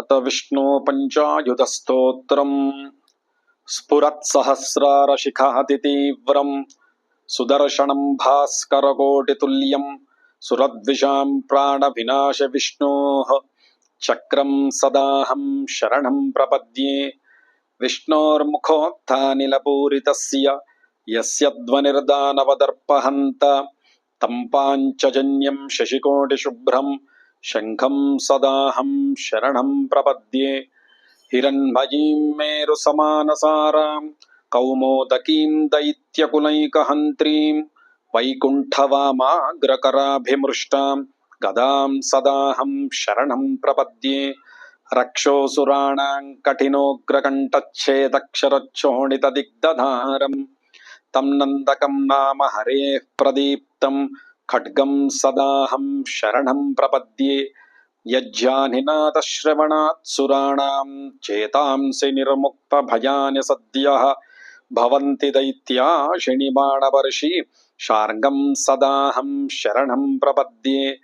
अत विष्णु पञ्चायुधस्तोत्रम् स्फुरत्सहस्रारशिखातितीव्रम् सुदर्शनं भास्करकोटितुल्यम् सुरद्विषां प्राणविनाशविष्णोः चक्रं सदाहं शरणं प्रपद्ये विष्णोर्मुखोत्थानिलपूरितस्य यस्य ध्वनिर्दानवदर्पहन्त तं पाञ्चजन्यं शशिकोटिशुभ्रं शङ्खं सदाहं शरणं प्रपद्ये हिरण्मयीं मेरुसमानसारां कौमोदकीं दैत्यकुलैकहन्त्रीं वैकुण्ठवामाग्रकराभिमृष्टां गदां सदाहं शरणं प्रपद्ये रक्षोऽसुराणां कठिनोग्रकण्ठच्छेदक्षरच्छोणितदिग्धधारम् तं नन्दकं नाम हरेः प्रदीप्तं खड्गं सदाहं शरणं प्रपद्ये यज्ञानिनाथश्रवणात् सुराणां चेतांसि निर्मुक्तभयानि सद्यः। भवन्ति दैत्या शिणिबाणवर्षि शार्ङ्गं सदाहं शरणं प्रपद्ये।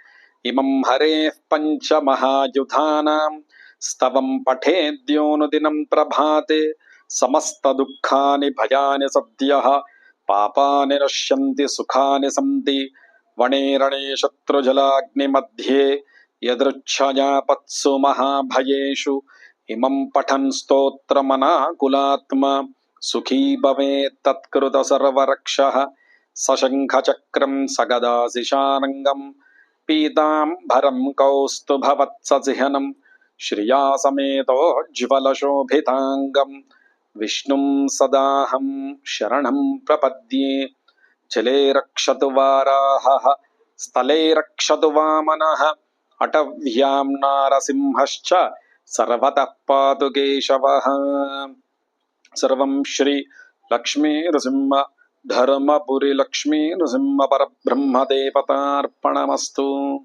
इमं हरेः पञ्चमहायुधानां, स्तवं पठेद्योनुदिनं प्रभाते। समस्तदुःखानि भयानि सद्यः, पापानि नश्यन्ति, सुखानि सन्ति। वणे रणे शत्रुजलाग्निमध्ये यदृच्छयापत्सु महाभयेषु इमं पठन् स्तोत्रमनाकुलात्मा, सुखी भवेत् तत्कृत सर्वरक्षः सशङ्खचक्रं सगदाशिशानङ्गं पीताम्बरं कौस्तुभवत्सचिहनं श्रिया समेतोज्ज्वलशोभिताङ्गं विष्णुं सदाहं शरणं प्रपद्ये। जले रक्षतु वाराहः, स्थले रक्षतु वामनः, अटव्यां नारसिंहश्च, सर्वतः पातु केशवः। सर्वं श्री लक्ष्मीनृसिंह, धर्मपुरी लक्ष्मीनृसिंह परब्रह्मदेवतार्पणमस्तु